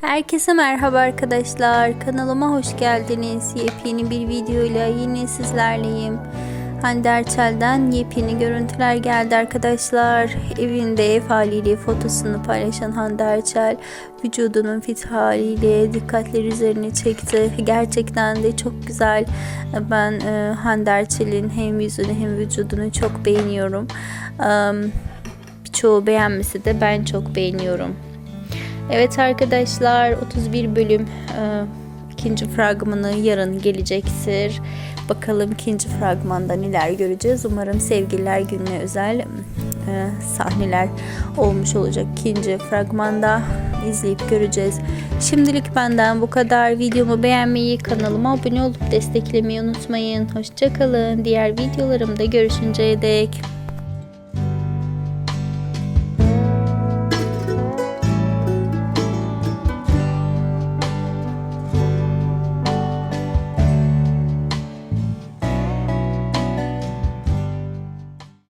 Herkese merhaba arkadaşlar. Kanalıma hoş geldiniz. Yepyeni bir videoyla yine sizlerleyim. Hande Erçel'den yepyeni görüntüler geldi arkadaşlar. Evinde ev haliyle fotosunu paylaşan Hande Erçel vücudunun fit haliyle dikkatler üzerine çekti. Gerçekten de çok güzel. Ben e, Hande Erçel'in hem yüzünü hem vücudunu çok beğeniyorum. Um, Birçoğu beğenmesi de ben çok beğeniyorum. Evet arkadaşlar 31 bölüm e, ikinci fragmanı yarın gelecektir. Bakalım ikinci fragmanda neler göreceğiz. Umarım sevgililer gününe özel e, sahneler olmuş olacak ikinci fragmanda izleyip göreceğiz. Şimdilik benden bu kadar. Videomu beğenmeyi, kanalıma abone olup desteklemeyi unutmayın. Hoşçakalın. Diğer videolarımda görüşünceye dek.